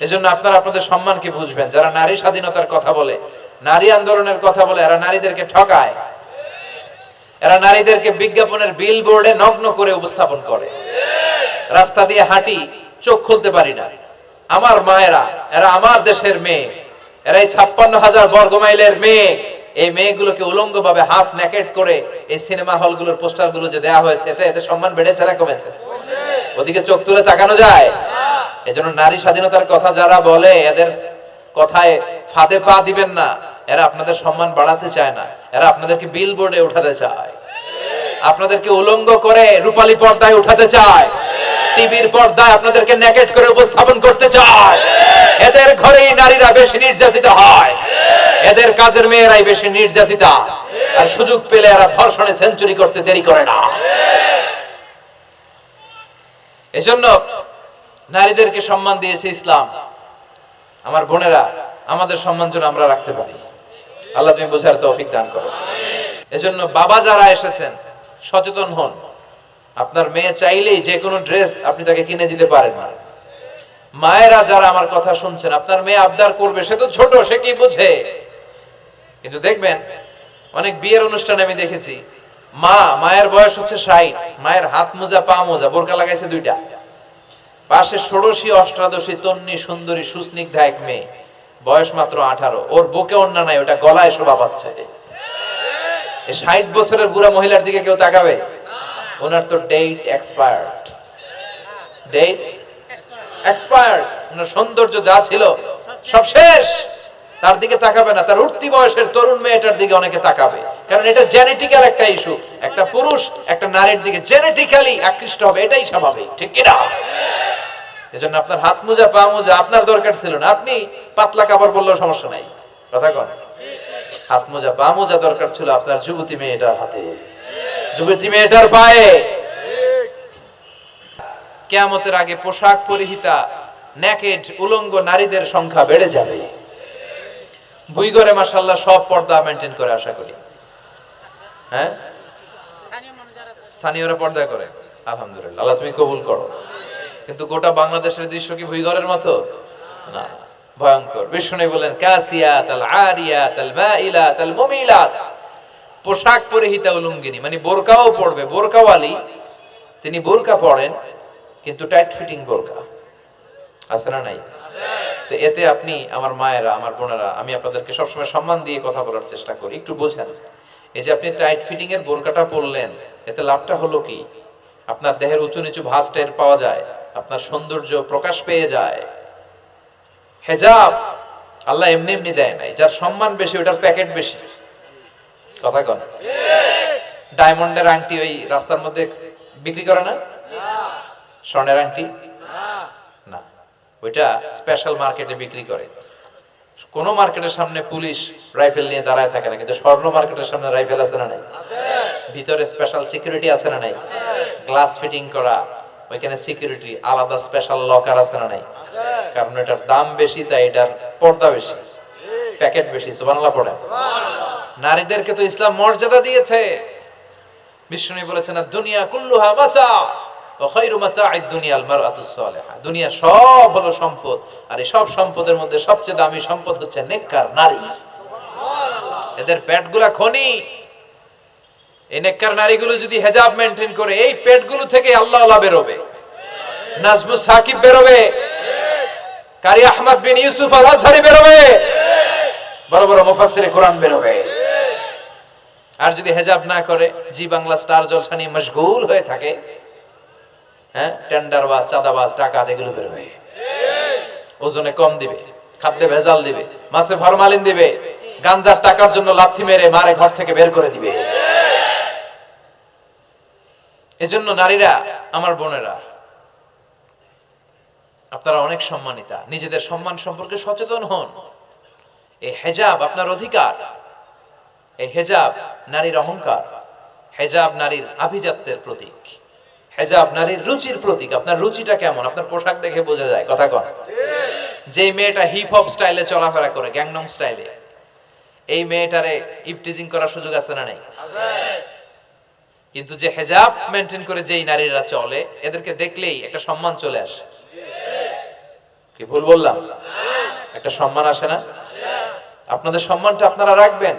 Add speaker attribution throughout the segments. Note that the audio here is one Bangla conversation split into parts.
Speaker 1: এজন্য আপনারা আপনাদের সম্মানকে বুঝবেন। যারা নারী স্বাধীনতার কথা বলে, নারী আন্দোলনের কথা বলে, এরা নারীদেরকে ঠকায়। এরা নারীদেরকে বিজ্ঞাপনের বিল বোর্ডে নগ্ন করে উপস্থাপন করে। রাস্তা দিয়ে হাঁটি, চোখ খুলতে পারি না। আমার মায়েরা, এরা আমার দেশের মেয়ে। এরা এই ছাপ্পান্ন হাজার বর্গ মাইলের মেয়ে। এই মেয়েগুলোকে উলঙ্গ ভাবে হাফ ন্যাকেট করে এই সিনেমা হলগুলোর পোস্টারগুলো যে দেওয়া হয়েছে, এতে এতে সম্মান বেড়েছে না কমেছে? ওদিকে চোখ তুলে তাকানো যায়। এজন্য নারী স্বাধীনতার কথা যারা বলে, এদের কথায় ফাঁদে পা দিবেন না। এরা আপনাদের সম্মান বাড়াতে চায় না। এরা আপনাদেরকে বিল বোর্ডে উঠাতে চায়। আপনাদেরকে উলঙ্গ করে রূপালী পর্দায় উঠাতে চায়। টিভির পর্দায় আপনাদেরকে নেকেট করে উপস্থাপন করতে চায়। এদের ঘরেই নারীরা বেশি নির্যাতিত হয়। এদের কাজের মেয়েরাই বেশি নির্যাতিতা। আর সুযোগ পেলে এরা ধর্ষণে সেঞ্চুরি করতে দেরি করে না। এজন্য নারীদেরকে সম্মান দিয়েছে ইসলাম। আমার বোনেরা, আমাদের সম্মান যেন আমরা রাখতে পারি। আল্লাহ তুমি বোঝার তৌফিক দান করো। এজন্য বাবা যারা এসেছেন, সচেতন হন। আপনার মেয়ে চাইলেই যে কোনো ড্রেস আপনি তাকে কিনে দিতে পারেন না। মায়েরা যারা আমার কথা শুনছেন, আপনার মেয়ে আবদার করবে, সে তো ছোট, সে কি বুঝে? কিন্তু দেখবেন, অনেক বিয়ের অনুষ্ঠানে আমি দেখেছি মা, মায়ের বয়স হচ্ছে ষাট। মায়ের হাত মোজা, পা মোজা, বোরকা লাগাইছে দুইটা। পাশে ষোড়শী, অষ্টাদশী তন্নি সুন্দরী সুস্নিগ্ধা এক মেয়ে। বয়স মাত্র আঠারো। ওর বুকে অন্যা নাই, ওটা গলায় শোভা পাচ্ছে। ষাট বছরের বুড়া মহিলার দিকে কেউ তাকাবে? ওনার তো ডেট এক্সপায়ার্ড ডেট এক্সপায়ার্ড সৌন্দর্য যা ছিল, সব শেষ। তার দিকে তাকাবে না। তার উঠতি বয়সের তরুণ মেয়েটার দিকে অনেকে তাকাবে। কারণ এটা জেনেটিক্যাল একটা ইস্যু একটা পুরুষ একটা নারীর দিকে জেনেটিক্যালি আকৃষ্ট হবে, এটাই স্বাভাবিক। ঠিক কিনা? এজন্য আপনার হাত মোজা, পা মোজা আপনার দরকার ছিল না। আপনি পাতলা কাপড় পরলেও সমস্যা নাই। কথা কন। হাত মোজা, পা মোজা দরকার ছিল আপনার যুবতী মেয়েটার হাতে। যুবতী মেয়েটার পায়ে। কেয়ামতের আগে পোশাক পরিহিতা নেকেড উলঙ্গ নারীদের সংখ্যা বেড়ে যাবে। বুইগরে মাসাল্লাহ সব পর্দা মেনটেন করে আশা করি। হ্যাঁ? স্থানীয়রা পর্দা করে। আলহামদুলিল্লাহ। আল্লাহ তুমি কবুল করো। কিন্তু গোটা বাংলাদেশের দৃশ্য কি ভুইগরের মতো? না। ভয়ঙ্কর। বিষ্ণু বলেন কাসিয়াত আল আরিয়াত আল মাইলাত আল মুমিলাত। পোশাক পরিহিতা উলঙ্গিনী। মানে বোরকাও পড়বে বোরকাওয়ালি, তিনি বোরকা পড়েন কিন্তু টাইট ফিটিং বোরকা। আছে না নাই? তো এতে আপনি আমার মায়েরা আমার বোনেরা আমি আপনাদেরকে সবসময় সম্মান দিয়ে কথা বলার চেষ্টা করি। একটু বোঝেন। এই যে আপনি টাইট ফিটিং এর বোরকাটা পরলেন এতে লাভটা হলো কি? আপনার দেহের উঁচু নিচু ভাঁজ টের পাওয়া যায় আপনার সৌন্দর্য প্রকাশ পেয়ে যায়। হেজাব আল্লাহ এমনি এমনি দেয় নাই যার সম্মান বেশি ওটার প্যাকেট বেশি। কথা কন। ডায়মন্ডের আংটি ওই রাস্তার মধ্যে বিক্রি করে না। স্বর্ণের আংটি? না। ওইটা স্পেশাল মার্কেটে বিক্রি করে। কোন মার্কেটের সামনে পুলিশ রাইফেল নিয়ে দাঁড়ায় থাকে না, কিন্তু স্বর্ণ মার্কেটের সামনে রাইফেল আছে না নাই? ভিতরে স্পেশাল সিকিউরিটি আছে না নাই? গ্লাস ফিটিং করা, ওইখানে সিকিউরিটি আলাদা স্পেশাল লকার আছে না নাই? কারণ এটার দাম বেশি, তাই এটার পর্দা বেশি প্যাকেট বেশি, সুবহানাল্লাহ পড়ে। নারীদেরকে তো ইসলাম মর্যাদা দিয়েছে। বিষ্ণু বলেছেন দুনিয়া কুল্লুহা মাতা দুনিয়া সব হলো সম্পদ। আর এই সব সম্পদের মধ্যে সবচেয়ে দামি সম্পদ হচ্ছে নেককার নারী। এদের খনি। এই নেককার নারীগুলো যদি হেজাব মেনটেন করে, এই থেকে আল্লাহ বড় বড় বেরোবে। আর যদি হেজাব না করে, জি বাংলা স্টার জলসা নিয়ে মশগুল হয়ে থাকে হ্যাঁ? টেন্ডারবাজ চাঁদাবাজ ডাকাত, এগুলো বেরোবে ওজনে কম দিবে, খাদ্যে ভেজাল দিবে ফরমালিন দিবে, গাঞ্জার টাকার জন্য লাথি মেরে মারে ঘর থেকে বের করে দিবে। এজন্য নারীরা, আমার বোনেরা, আপনারা অনেক সম্মানিতা, নিজেদের সম্মান সম্পর্কে সচেতন হন। এই হেজাব আপনার অধিকার। এই হেজাব নারীর অহংকার। হেজাব নারীর আভিজাত্যের প্রতীক। হেজাব নারীর রুচির প্রতীক, আপনার রুচিটা কেমন? আপনার পোশাক দেখে বোঝা যায়, কথা কন। যে মেয়েটা হিপ হপ স্টাইলে চলাফেরা করে গ্যাংনম স্টাইলে এই মেয়েটারে করার সুযোগ আছে না নাই? কিন্তু যে হেজাব মেনটেন করে যেই নারীরা চলে, এদেরকে দেখলেই একটা সম্মান চলে আসে। কি ভুল বললাম? একটা সম্মান আসে না? আপনাদের সম্মানটা আপনারা রাখবেন।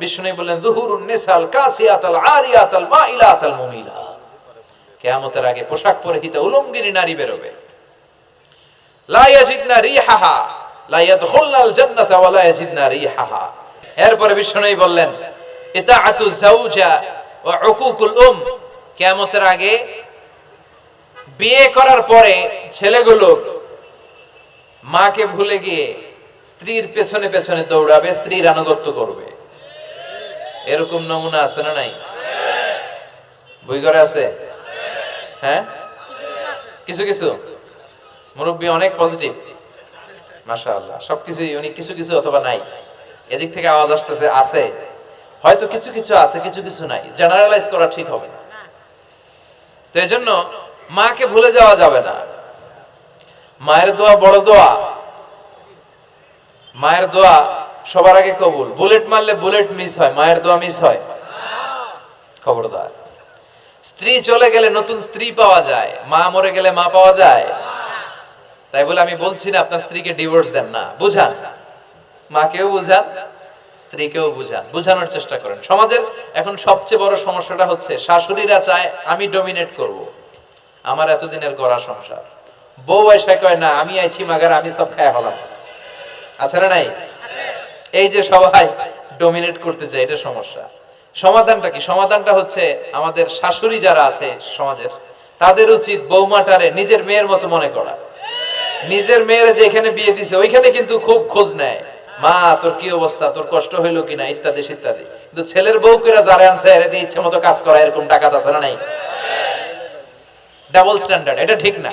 Speaker 1: বিষ্ণু বললেন, দুহুরুন নিসাল কাসিয়াতাল আরিয়াতাল মাইলাতাল মুমিলা। কিয়ামতের আগে পোশাক পরিহিত উলঙ্গিনী নারী বেরোবে। মাকে ভুলে গিয়ে স্ত্রীর পেছনে পেছনে দৌড়াবে, স্ত্রীর আনুগত্য করবে। এরকম নমুনা আছে না নাই? বই ঘরে আছে? হ্যাঁ? কিছু কিছু। মুরব্বী অনেক পজিটিভ উনি কিছু কিছু অথবা নাই। এদিক থেকে আওয়াজ আসতেছে, আছে। হয়তো কিছু কিছু আছে, কিছু কিছু নাই। জেনারেলাইজ করা ঠিক হবে না। তো এই জন্য মাকে ভুলে যাওয়া যাবে না। মায়ের দোয়া বড় দোয়া। মায়ের দোয়া সবার আগে কবুল। বুলেট মারলে বুলেট মিস হয়, মায়ের দোয়া মিস হয়। খবরদার। স্ত্রী চলে গেলে নতুন স্ত্রী পাওয়া যায়, মা মরে গেলে মা পাওয়া যায়। তাই বলে আমি বলছি না, আপনার স্ত্রীকে ডিভোর্স দেন না, বুঝান। মাকেও বুঝান, স্ত্রীকেও বুঝান। বুঝানোর চেষ্টা করেন। সমাজের এখন সবচেয়ে বড় সমস্যাটা হচ্ছে, শাশুড়িরা চায় আমি ডমিনেট করব। আমার এতদিনের গড়া সংসার। বউ এসে কয়, না, আমি আইছি, মাগার আমি সব খায় হলাম আছে না নাই? এই যে সবাই ডমিনেট করতে চায়, এটা সমস্যা। সমাধানটা কি? সমাধানটা হচ্ছে আমাদের শাশুড়ি যারা আছে সমাজের, তাদের উচিত বৌমাটারে নিজের মেয়ের মতো মনে করা। নিজের মেয়ের যে এখানে বিয়ে দিছে, ওইখানে কিন্তু খুব খোঁজ নেয়। মা, তোর কি অবস্থা? তোর কষ্ট হইল কিনা? ইত্যাদি ইত্যাদি কিন্তু ছেলের বউ করে যারা আনছে, এর দিয়ে ইচ্ছে মতো কাজ করা, এরকম টাকা আছে না নাই? ডাবল স্ট্যান্ডার্ড এটা ঠিক না।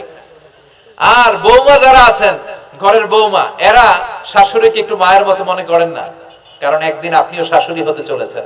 Speaker 1: আর বৌমা যারা আছেন, ঘরের বৌমা, এরা শাশুড়িকে একটু মায়ের মতো মনে করেন না। কারণ একদিন আপনিও শাশুড়ি হতে চলেছেন।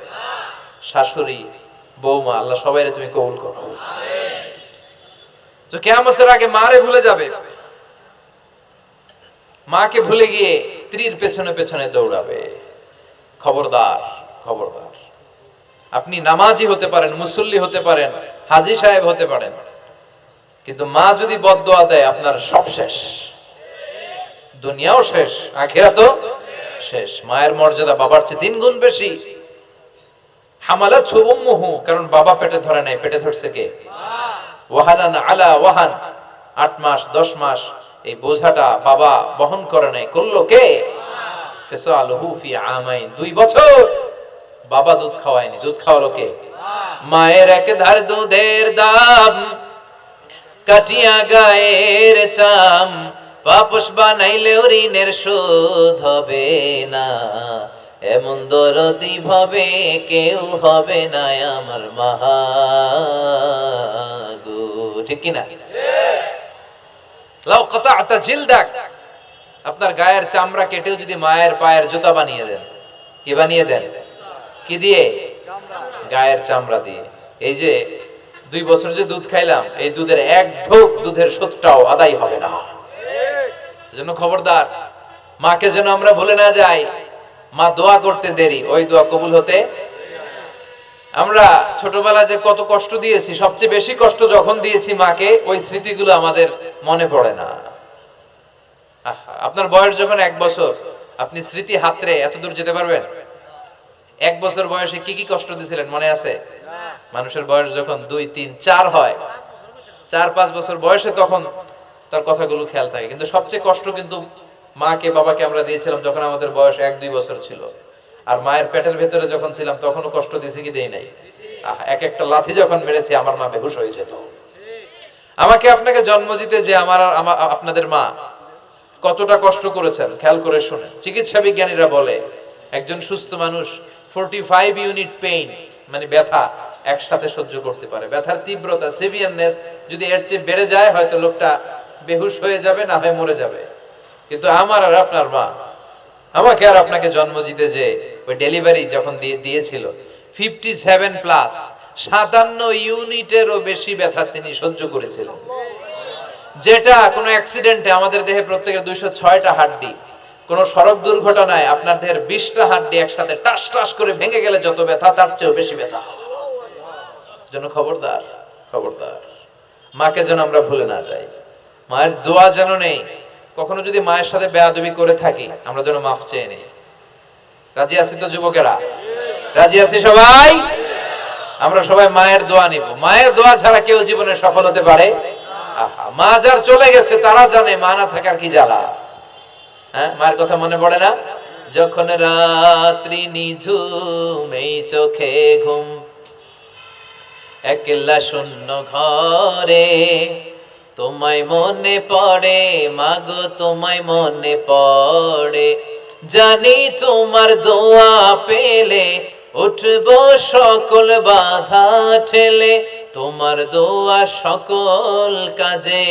Speaker 1: শাশুড়ি, বৌমা, আল্লাহ সবাই তুমি কবুল করো। তো কেয়ামতের আগে মারে ভুলে যাবে। মাকে ভুলে গিয়ে স্ত্রীর পেছনে পেছনে দৌড়াবে। খবরদার খবরদার। আপনি নামাজি হতে পারেন, মুসল্লি হতে পারেন, হাজি সাহেব হতে পারেন। কিন্তু মা যদি বদদোয়া দেয়, আপনার সব শেষ। দুনিয়াও শেষ আখেরা তো শেষ। মায়ের মর্যাদা বাবার চেয়ে তিন গুণ বেশি। হামালা উম্মুহু, কারণ বাবা পেটে ধরে নাই। পেটে ধরছে কে? ওয়াহানান আলা ওয়াহান। আট মাস, দশ মাস, এই বোঝাটা বাবা বহন করে নাই। করল কে? দুই বছর বাবা দুধ খাওয়ায়নি। দুধ খাওয়ালো কে? মায়ের এক ধার দুধের দাম, কাটিয়া গায়ের চাম পাপস বানাইলে ঋণের শোধ হবে না। এমন দরদি ভাবে কেউ হবে না আমার মাহাগো ঠিক কিনা লাউ কাতাআতা জিলদাক। আপনার গায়ের চামড়া কেটেও যদি মায়ের পায়ের জুতা বানিয়ে দেন, কি বানিয়ে দেন? কি দিয়ে? গায়ের চামড়া দিয়ে। এই যে দুই বছর যে দুধ খাইলাম, এই দুধের এক ঢোক দুধের শোধটাও আদায় হবে না। জন্য খবরদার, মাকে যেন আমরা ভুলে না যাই মা, দোয়া করতে দেরি, ওই দোয়া কবুল হতে। আমরা ছোটবেলা যে কত কষ্ট দিয়েছি, সবচেয়ে বেশি কষ্ট যখন দিয়েছি মাকে, ওই স্মৃতিগুলো আমাদের মনে পড়ে না। আপনার বয়স যখন এক বছর, আপনি স্মৃতি হাতরে এত দূর যেতে পারবেন? এক বছর বয়সে কি কি কষ্ট দিয়েছিলেন, মনে আছে? মানুষের বয়স যখন দুই, তিন, চার হয়, চার, পাঁচ বছর বয়সে তখন তার কথাগুলো খেয়াল থাকে। কিন্তু সবচেয়ে কষ্ট কিন্তু মাকে, বাবাকে আমরা দিয়েছিলাম যখন আমাদের বয়স এক, দুই বছর ছিল। আর মায়ের পেটের ভেতরে যখন ছিলাম, তখনও কষ্ট দিয়েছি কি দেই নাই। এক একটা লাথি যখন মেরেছে, আমার মা বেহুশ হয়ে যেত। আমাকে আপনাকে জন্ম দিতে যে আমার আপনাদের মা কতটা কষ্ট করেছেন, খেয়াল করে শুনে চিকিৎসা বিজ্ঞানীরা বলে, একজন সুস্থ মানুষ ফোরটি ফাইভ ইউনিট পেইন মানে ব্যথা, একসাথে সহ্য করতে পারে। ব্যথার তীব্রতা সিভিয়ারনেস যদি এর চেয়ে বেড়ে যায়, হয়তো লোকটা বেহুশ হয়ে যাবে, না হয় মরে যাবে। কিন্তু আমার আর আপনার মা। আমাকে আর আপনাকে জন্ম দিতে যে ওই ডেলিভারি যখন দিয়েছিল ফিফটি সেভেন প্লাস সাতান্ন ইউনিটেরও বেশি ব্যথা তিনি সহ্য করেছিলেন যেটা কোনো অ্যাক্সিডেন্টে আমাদের দেহে প্রত্যেকের দুইশো ছয়টা হাড্ডি। কোনো সড়ক দুর্ঘটনায় আপনার দেহের বিশটা হাড্ডি একসাথে টাস টাস করে ভেঙে গেলে যত ব্যথা, তার চেয়েও বেশি ব্যথা। জন্য খবরদার খবরদার। মাকে যেন আমরা ভুলে না যাই। মায়ের দোয়া যেন নেই কখনো যদি মায়ের সাথে বেয়াদবি করে থাকি, আমরা যেন মাফ চেয়ে নেই। রাজি আছি তো যুবকেরা? রাজি আছি সবাই? আমরা সবাই মায়ের দোয়া নিব। মায়ের দোয়া ছাড়া কেউ জীবনে সফল হতে পারে? মা যার চলে গেছে, তারা জানে, মা না থাকার কি জ্বালা? হ্যাঁ মায়ের কথা মনে পড়ে না? যখন রাত্রি নিঝুম, এই চোখে ঘুম, একলা শূন্য ঘরে তোমায় মনে পড়ে, মাগো, তোমায় মনে পড়ে। জানি তোমার দোয়া পেলে, উঠব সকল বাধা ঠেলে। তোমার দোয়া সকল কাজে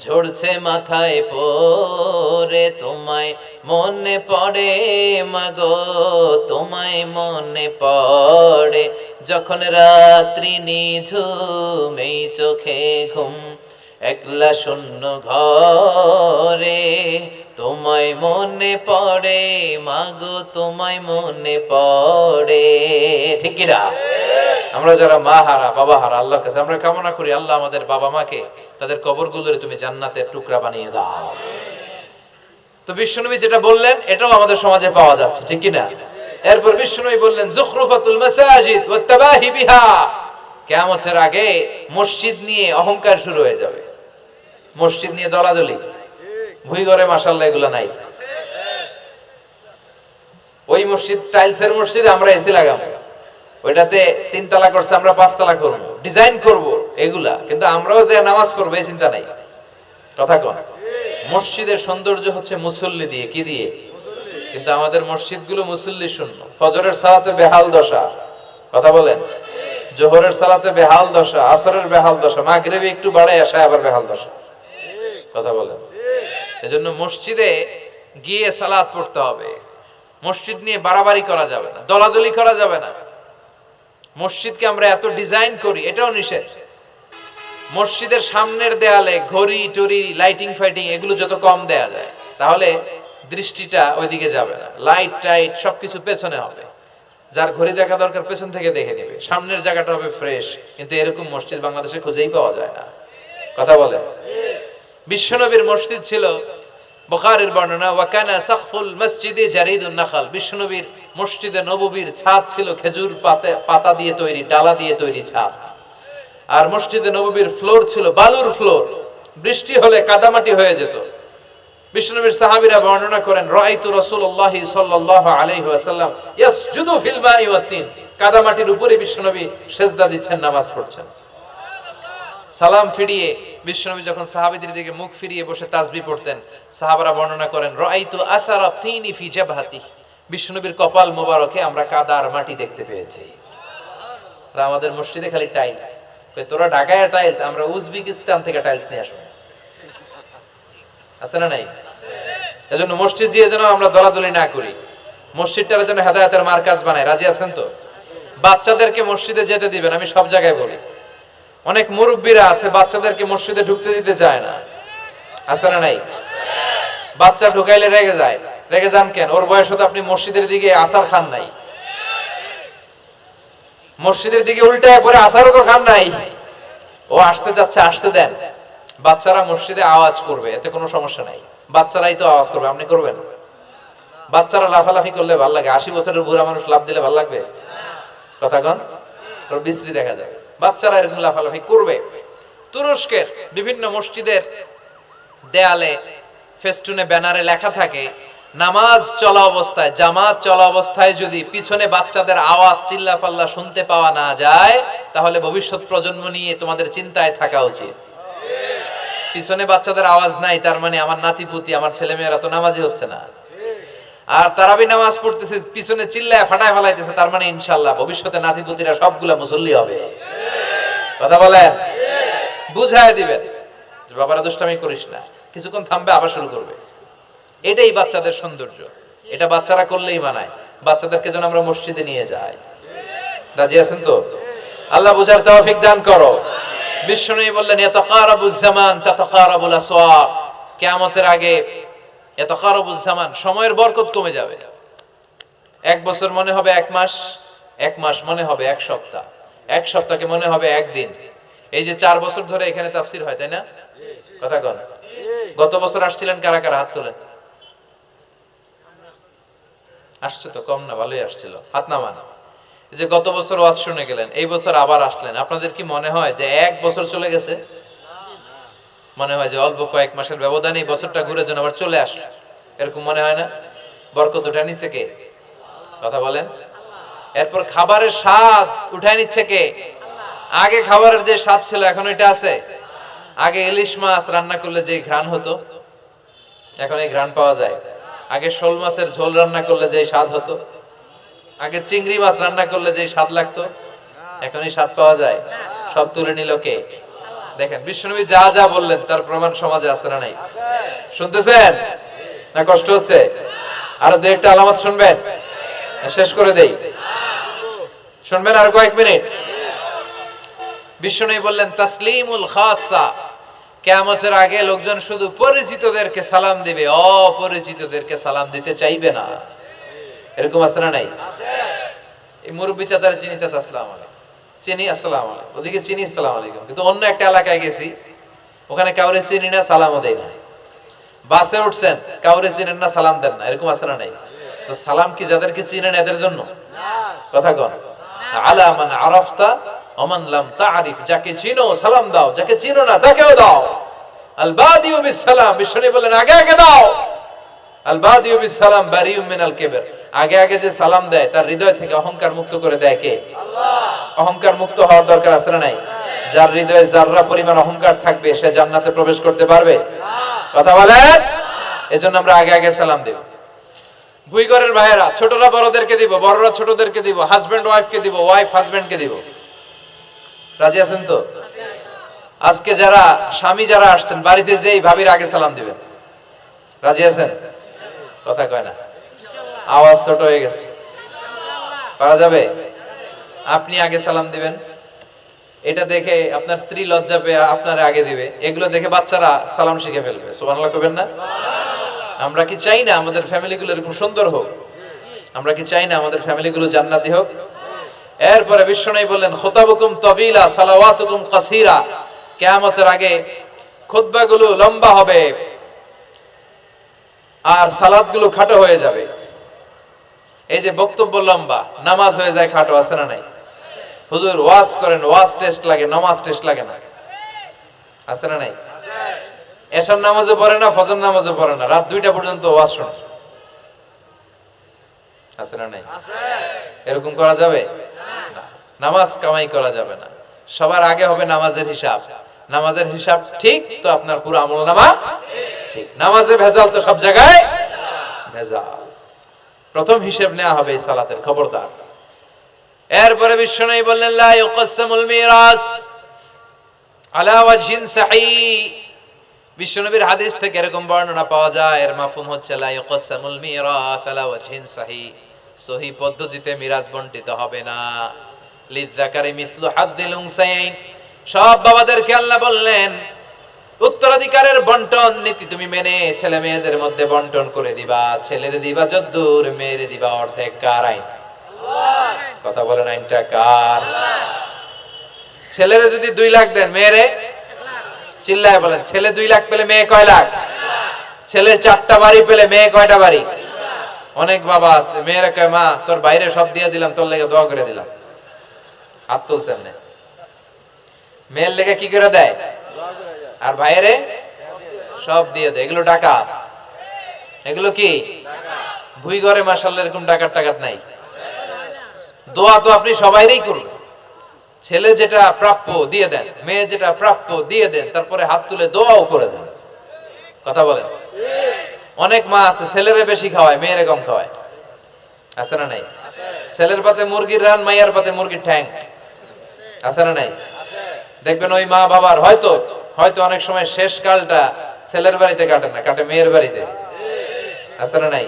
Speaker 1: ঝরছে মাথায় পরে তোমায় মনে পড়ে, মাগো, তোমায় মনে পড়ে। যখন রাত্রি নিঝুম, এই চোখে ঘুম একলা শূন্য ঘরে, তোমায় মনে পড়ে, মাগো তোমায় মনে পড়ে। ঠিক কি না আমরা যারা মা হারা, বাবা হারা, আল্লাহর কাছে আমরা কামনা করি, আল্লাহ আমাদের বাবা মাকে তাদের কবরগুলোরে তুমি জান্নাতের টুকরা বানিয়ে দাও। তো বিশ্বনবী যেটা বললেন, এটাও আমাদের সমাজে পাওয়া যাচ্ছে, ঠিক কি না এরপর বিশ্বনবী বললেন, জুখরুফাতুল মাসাজিদ ওয়াত্তাবাহি বিহা। কিয়ামতের আগে মসজিদ নিয়ে অহংকার শুরু হয়ে যাবে। মসজিদ নিয়ে দলাদলি। ভুই ঘরে মাশাআল্লাহ এগুলো নাই। ওই মসজিদ, টাইলসের মসজিদে আমরা এসি লাগাবো। ওইটাতে তিন তালা করছে, আমরা পাঁচ তালা করব। ডিজাইন করব এগুলা, কিন্তু আমরাও যে নামাজ পড়ব, এই চিন্তা নাই। কথা কন। মসজিদের সৌন্দর্য হচ্ছে মুসল্লি দিয়ে, কি দিয়ে? কিন্তু আমাদের মসজিদগুলো মুসল্লি শূন্য। ফজরের সালাতে বেহাল দশা। কথা বলেন? জোহরের সালাতে বেহাল দশা, আসরের বেহাল দশা। মাগরিবে একটু বাড়াই আসায় আবার বেহাল দশা। কথা বলেন এজন্য মসজিদে গিয়ে সালাদ পড়তে হবে। মসজিদ নিয়ে বাড়াবাড়ি করা যাবে না, দলাদলি করা যাবে না। মসজিদকে আমরা এত ডিজাইন করি, এটাও নিষেধ। মসজিদের সামনের দেয়ালে ঘড়ি, টড়ি, লাইটিং, ফাইটিং, এগুলো যত কম দেয়া যায়, তাহলে দৃষ্টিটা ওইদিকে যাবে না। লাইট, টাইট, সবকিছু পেছনে হবে। যার ঘড়ি দেখা দরকার পেছন থেকে দেখে নেবে। সামনের জায়গাটা হবে ফ্রেশ, কিন্তু এরকম মসজিদ বাংলাদেশে খুঁজেই পাওয়া যায় না। কথা বলে? বিশ্বনবীর মসজিদ ছিল বুখারীর বর্ণনা ওয়াকানা সাকফুল মসজিদে জারিদুন নাখাল। বিশ্বনবীর মসজিদে নববীর ছাদ ছিল খেজুর পাতা পাতা দিয়ে তৈরি, ডালা দিয়ে তৈরি ছাদ। আর মসজিদে নববীর ফ্লোর ছিল বালুর ফ্লোর। বৃষ্টি হলে কাদামাটি হয়ে যেত। বিষ্ণুনবীর সাহাবীরা বর্ণনা করেন, রাআইতু রাসূলুল্লাহ সাল্লাল্লাহু আলাইহি ওয়াসাল্লাম ইয়াসজুদু ফিল মাই ওয়াত তিন। কাদামাটির উপরে বিষ্ণুনবী সেজদা দিচ্ছেন, নামাজ পড়ছেন। সালাম ফিরিয়ে বিশ্বনবী যখন সাহাবিদের দিকে মুখ ফিরিয়ে বসে তাজবি পড়তেন, সাহাবারা বর্ণনা করেন, রাআইতু আসারা তিনি ফি জাবহাতি। বিশ্বনবীর কপাল মোবারকে আমরা কাদার মাটি দেখতে পেয়েছি। আমাদের মসজিদে খালি টাইলস। তোরা ঢাকায় টাইলস, আমরা উজবেকিস্তান থেকে টাইলস নিয়ে আসব। আছে না নাই? এজন্য মসজিদ দিয়ে যেন আমরা দলাদলি না করি। মসজিদটার যেন হেদায়েতের মার্কাজ বানায় রাজি আছেন তো? বাচ্চাদেরকে মসজিদে যেতে দিবেন, আমি সব জায়গায় বলি। অনেক মুরব্বীরা আছে, বাচ্চাদেরকে মসজিদে ঢুকতে দিতে চায় না। আছে না নাই? বাচ্চা ঢুকাইলে রেগে যায়। রেগে যান কেন? ওর বয়স হতো আপনি মসজিদের দিকে আসার খান নাই। মসজিদের দিকে উল্টায় পরে আসারও তো খান নাই। ও আসতে যাচ্ছে, আসতে দেন। বাচ্চারা মসজিদে আওয়াজ করবে, এতে কোনো সমস্যা নাই। বাচ্চারাই তো আওয়াজ করবে, আপনি করবেন? বাচ্চারা লাফালাফি করলে ভালো লাগে। আশি বছরের বুড়া মানুষ লাভ দিলে ভালো লাগবে? কথা কন? বিশ্রী দেখা যায়। বাচ্চারা এরকম লাফালাফি করবে। তুরস্কের বিভিন্ন মসজিদের দেয়ালে, ফেস্টুনে, ব্যানারে লেখা থাকে, নামাজ চলা অবস্থায়, জামাত চলা অবস্থায় যদি পিছনে বাচ্চাদের আওয়াজ চিল্লা ফাল্লা শুনতে পাওয়া না যায়, তাহলে ভবিষ্যৎ প্রজন্ম নিয়ে তোমাদের চিন্তায় থাকা উচিত। পিছনে বাচ্চাদের আওয়াজ নাই, তার মানে আমার নাতিপুতি আমার ছেলেমেয়েরা তো নামাজি হচ্ছে না। আর তারা তারাবি নামাজ পড়তেছে, পিছনে চিল্লায় ফাটায় ফেলাইতেছে, তার মানে ইনশাল্লাহ ভবিষ্যতে নাতিপুতিরা সবগুলা মুসল্লি হবে। কথা বলে বুঝায় দিবেন। যে বাবারা দুষ্টামি করিস না। কিছুক্ষণ থামবে, আবার শুরু করবে। এটাই বাচ্চাদের সৌন্দর্য। এটা বাচ্চারা করলেই মানায়। বাচ্চাদেরকে যেন আমরা মসজিদে নিয়ে যাই। রাজি আছেন তো? আল্লাহ বুঝার তৌফিক দান করো। বিশ্বনবী বললেন ইয়াতাকারাবুজ জামান তাতাকারাবুল আসওয়াক। কিয়ামতের আগে ইয়াতাকারাবুজ জামান সময়ের বরকত কমে যাবে। এক বছর মনে হবে এক মাস এক মাস মনে হবে এক সপ্তাহ। এক সপ্তাহকে মনে হবে একদিন। এই যে চার বছর ধরে এখানে তাফসির হয়, তাই না? কথা কন। গত বছর আসছিলেন কারা কারা? হাত তোলেন। আসছে তো, কম না, ভালোই আসছিল। হাত নামান। যে গত বছর ওয়াজ শুনে গেলেন, এই বছর আবার আসলেন। আপনাদের কি মনে হয় যে এক বছর চলে গেছে? মনে হয় যে অল্প কয়েক মাসের ব্যবধানে এই বছরটা ঘুরে যেন আবার চলে আসলো। এরকম মনে হয় না? বরকত উঠে নিচ্ছে কে? কথা বলেন। এরপর খাবারের স্বাদ উঠায় নিচ্ছে কে? আগে খাবারের যে স্বাদ ছিল, এখন এটা আছে? আগে ইলিশ মাছ রান্না করলে যে ঘ্রাণ হতো, এখন এই ঘ্রাণ পাওয়া যায়। আগে শোল মাছের ঝোল রান্না করলে যে স্বাদ হতো, আগে চিংড়ি মাছ রান্না করলে যে স্বাদ লাগতো এখন এই স্বাদ পাওয়া যায়। সব তুলে নিল কে? দেখেন, বিশ্বনবী যা যা বললেন, তার প্রমাণ সমাজে আছে না নাই? শুনতেছেন? না কষ্ট হচ্ছে? আরও দু একটা আলামত শুনবেন? শেষ করে দেই। শুনবেন আর কয়েক মিনিট। বিশ্বনবী বললেন, তাসলিমুল খাসা, কেয়ামতের আগে লোকজন শুধু পরিচিতদেরকে সালাম দিবে, অপরিচিতদেরকে সালাম দিতে চাইবে না। এরকম আছে না নাই? এই মুরব্বী চাচার চিনি, চাচা, আসসালাম চিনি, আসসালাম আলাইকুম। ওদিকে চিনি, আসসালাম আলাইকুম। কিন্তু অন্য একটা এলাকায় গেছি, ওখানে কাউরে চিনি না, সালামও দেয় না। বাসে উঠছেন, কাউরে চিনেন না, সালাম দেন না। এরকম আছে না নাই? তো সালাম কি যাদেরকে চিনেন এদের জন্য? কথা কন। আলা মান আরাফতা ওমান লাম তারিফ যাকে চিনো সালাম দাও যাকে চিনো না তাকেও দাও। আল বাদিউ বিস সালাম বিশ্বনী বলেন আগে আগে দাও। আল বাদিউ বিস সালাম বারিউম মিনাল কিবর আগে আগে যে সালাম দেয় তার হৃদয় থেকে অহংকার মুক্ত করে দেয় কে? অহংকার মুক্ত হওয়ার দরকার আছে না নাই? যার হৃদয়ে যাররা পরিমাণ অহংকার থাকবে সে জান্নাতে প্রবেশ করতে পারবে। কথা বলেন? এজন্য আমরা আগে আগে সালাম দেব। ভুইগরের ভাইয়েরা, ছোটরা বড়দেরকে দিব, বড়রা ছোটদেরকে দিব হাজবেন্ড ওয়াইফকে দিব ওয়াইফ হাজবেন্ডকে দিব। রাজি আছেন তো? আজকে যারা স্বামী যারা আসছেন, বাড়িতে যেই ভাবির আগে সালাম দিবেন। রাজি আছেন? কথা কয় না। আওয়াজ ছোট হয়ে গেছে। পারা যাবে? আপনি আগে সালাম দিবেন। এটা দেখে আপনার স্ত্রী লজ্জা পেয়ে আপনার আগে দিবে। এগুলো দেখে বাচ্চারা সালাম শিখে ফেলবে। কবেন না? আমরা কি চাই না আমাদের ফ্যামিলিগুলো এরকম সুন্দর হোক? আমরা কি চাই না আমাদের ফ্যামিলিগুলো জান্নাতি হোক? এরপরে বিশ্বনবী বললেন, খোতাবুকুম তবিলা, সালাওয়াতুকুম কাসিরা। কেয়ামতের আগে খুতবাগুলো লম্বা হবে আর সালাদগুলো খাটো হয়ে যাবে। এই যে বক্তব্য লম্বা, নামাজ হয়ে যায় খাটো, আছে না নাই? হুজুর, ওয়াজ করেন, ওয়াজ টেস্ট লাগে, নামাজ টেস্ট লাগে না। আছে না নাই? এসার নামাজও পড়ে না, ফজর নামাজও পড়ে না। রাত দুইটা পর্যন্ত ওয়াজ শোনে। আছে না নাই? এরকম করা যাবে? নামাজ কামাই করা যাবে না। সবার আগে হবে নামাজের হিসাব। নামাজের হিসাব ঠিক তো আপনার পুরো আমল নামা ঠিক। নামাজে ভেজাল তো সব জায়গায় ভেজাল। প্রথম হিসেব নেওয়া হবে এই সালাতের, খবরদার। এরপরে বিশ্বনবী বললেন, লা ইউকাসসামুল মিরাস আলা ওয়াজহিন বিশ্বনবীর হাদিস থেকে এরকম বর্ণনা পাওয়া যায়, এর মাফহুম হচ্ছে মিরাস আলা ওয়াজহিন সাহি সহি পদ্ধতিতে মিরাজ বন্টিত হবে না। মিসলু উনসাইন, সব বাবাদেরকে আল্লাহ বললেন, উত্তরাধিকারের বন্টন নীতি তুমি মেনে ছেলে মেয়েদের মধ্যে বন্টন করে দিবা, ছেলের দিবা যদ্দুর, মেয়ের দিবা অর্ধেক কার আইন? কথা বলেন আইনটা কার? ছেলেরে যদি দুই লাখ দেন, মেয়েরে চিল্লায় বলেন ছেলে দুই লাখ পেলে মেয়ে কয় লাখ? ছেলে চারটা বাড়ি পেলে মেয়ে কয়টা বাড়ি? অনেক বাবা আছে, মেয়েরা কয়, মা, তোর বাইরে সব দিয়ে দিলাম, তোর লেগে দোয়া করে দিলাম। হাত তুলছে এমনি। মেয়ের লেগে কি করে দেয়? আর ভাইয়েরে? সব দিয়ে দেয়। এগুলো টাকা এগুলো কি? ভুই ঘরে মাসাল্লাহ এরকম টাকার টাকাত নাই। দোয়া তো আপনি সবাইরই করবেন ছেলে যেটা প্রাপ্য দিয়ে দেন, মেয়ে যেটা প্রাপ্য দিয়ে দেন, তারপরে হাত তুলে দোয়াও করে দেন। কথা বলেন? অনেক মা আছে, ছেলেরে বেশি খাওয়ায়, মেয়েরে কম খাওয়ায়। আছে না নাই? ছেলের পাতে মুরগির রান, মাইয়ার পাতে মুরগির ঠ্যাং। আছে না নাই? দেখবেন ওই মা বাবার, হয়তো হয়তো অনেক সময় শেষ কালটা ছেলের বাড়িতে কাটে না, কাটে মেয়ের বাড়িতে। আছে না নাই?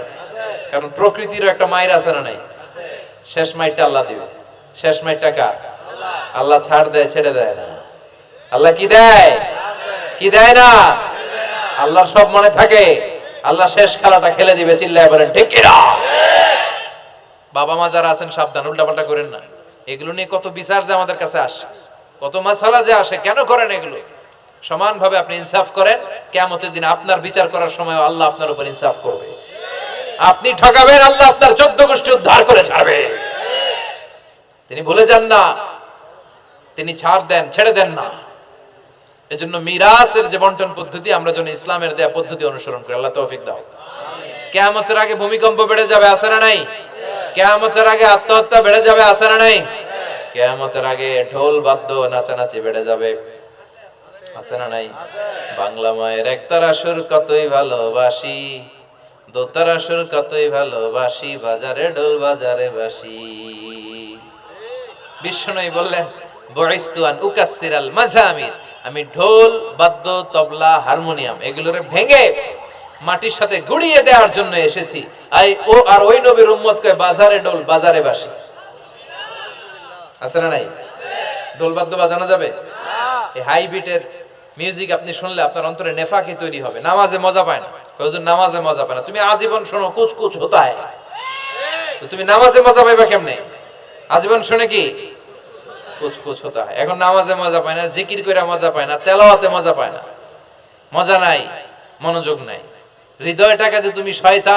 Speaker 1: কারণ প্রকৃতিরও একটা মায়ের আছে না নাই? শেষ মাইরটা আল্লাহ দিবে। শেষ মাইরটা কার? আল্লাহ ছাড় দেয়, ছেড়ে দেয় না। আল্লাহ কি দেয়? কি দেয় না? আল্লাহর সব মনে থাকে। আল্লাহ শেষ খেলাটা খেলে দিবে, চিল্লায় বলেন, ঠিক কিনা বাবা মা যারা আছেন, সাবধান, উল্টাপাল্টা করেন না। এগুলো নিয়ে কত বিচার যে আমাদের কাছে আসে। কত মাসালা যে আসে, কেন করেন এগুলো? সমানভাবে আপনি ইনসাফ করেন কেমতের দিন আপনার বিচার করার সময় আল্লাহ আপনার উপর ইনসাফ করবে। আপনি ঠকাবেন, আল্লাহ আপনার চোদ্দ গোষ্ঠী উদ্ধার করে ছাড়বে। তিনি ভুলে যান না তিনি ছাড় দেন, ছেড়ে দেন না। এজন্য মিরাসের যে বন্টন পদ্ধতি, আমরা যেন ইসলামের দেয়া পদ্ধতি অনুসরণ করি। আল্লাহ তৌফিক দাও। কেয়ামতের আগে ভূমিকম্প বেড়ে যাবে, আছে না নাই? কেয়ামতের আগে আত্মহত্যা বেড়ে যাবে, আছে না নাই? কেয়ামতের আগে ঢোল বাদ্য নাচানাচি বেড়ে যাবে, আছে না নাই? বাংলা মায়ের একতারা সুর কতই ভালোবাসি দোতারা সুর কতই ভালোবাসি, বাজারে ঢোল বাজারে বাসি। বিষ্ণুই বললেন বয়স্তুয়ান উকাসিরাল মাঝামির আমি ঢোল বাদ্য তবলা হারমোনিয়াম এগুলোরে ভেঙে মাটির সাথে গুড়িয়ে দেওয়ার জন্য এসেছি। আই ও আর ওই নবীর উম্মত কয় বাজারে ঢোল বাজারে বাসি। আছে না নাই? ঢোল বাদ্য বাজানো যাবে? এই হাই বিটের মিউজিক আপনি শুনলে আপনার অন্তরে নেফাকি তৈরি হবে। নামাজে মজা পায় না। নামাজে মজা পায় না তুমি আজীবন শোনো কুচ কুচ হয়। তুমি নামাজে মজা পাইবা কেমনে? আজীবন শুনে কি? কুচ কুচ হতা হয়। এখন নামাজে মজা পায় না, জিকির করে মজা পায় না, তেলাওয়াতে মজা পায় না। মজা নাই, মনোযোগ নাই। হৃদয়টাকে যে তুমি শয়তান